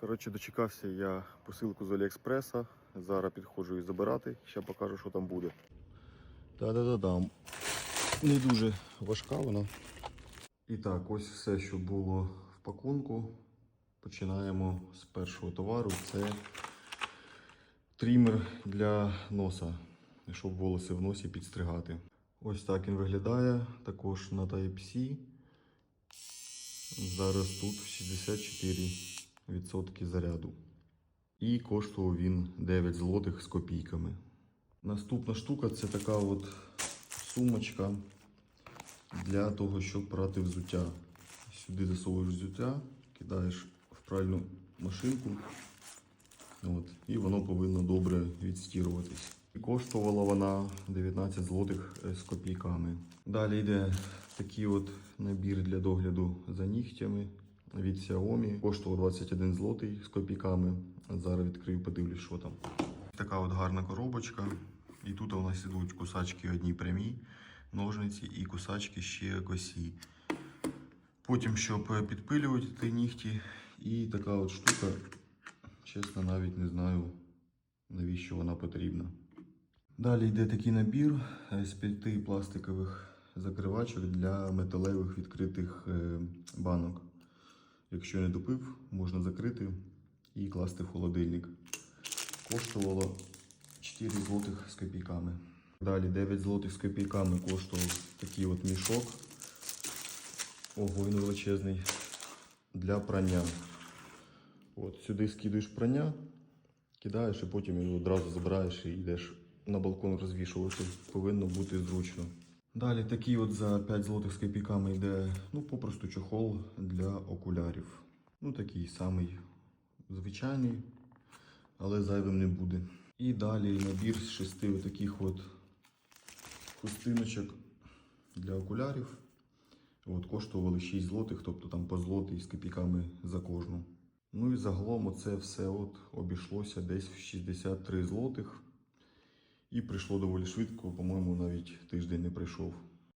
Коротше, дочекався я посилку з Аліекспреса. Зараз підходжу її забирати. Ще покажу, що там буде. Та-да-да-дам. Не дуже важка вона. І так, ось все, що було в пакунку. Починаємо з першого товару. Це трімер для носа, щоб волоси в носі підстригати. Ось так він виглядає. Також на Type-C. Зараз тут 64% заряду. І коштував він 9 злотих з копійками. Наступна штука це така от сумочка для того, щоб прати взуття. Сюди засовуєш взуття, кидаєш в пральну машинку. От, і воно повинно добре відстіруватись. І коштувала вона 19 злотих е, з копійками. Далі йде такий от набір для догляду за нігтями від Xiaomi. Коштував 21 злотий з копійками. Зараз відкрию, подивлюсь, що там. Така от гарна коробочка. І тут у нас ідуть кусачки одні прямі, ножниці і кусачки ще косі. Потім, щоб підпилювати ті нігті, і така от штука, чесно, навіть не знаю, навіщо вона потрібна. Далі йде такий набір е, з п'яти пластикових закривачок для металевих відкритих е, банок. Якщо не допив, можна закрити і класти в холодильник. Коштувало 4 злотих з копійками. Далі 9 злотих з копійками коштував такий от мішок. Ого, величезний. Для прання. От сюди скидуєш прання, кидаєш і потім його одразу забираєш і йдеш на балкон розвішувати. Повинно бути зручно. Далі такий от за 5 злотих з копійками йде ну, попросту чохол для окулярів. Ну такий самий звичайний, але зайвим не буде. І далі набір з шести таких от хустиночок для окулярів. От, коштували 6 злотих, тобто там по злотий з копійками за кожну. Ну і загалом оце все от обійшлося десь в 63 злотих. І прийшло доволі швидко, по-моєму, навіть тиждень не прийшов.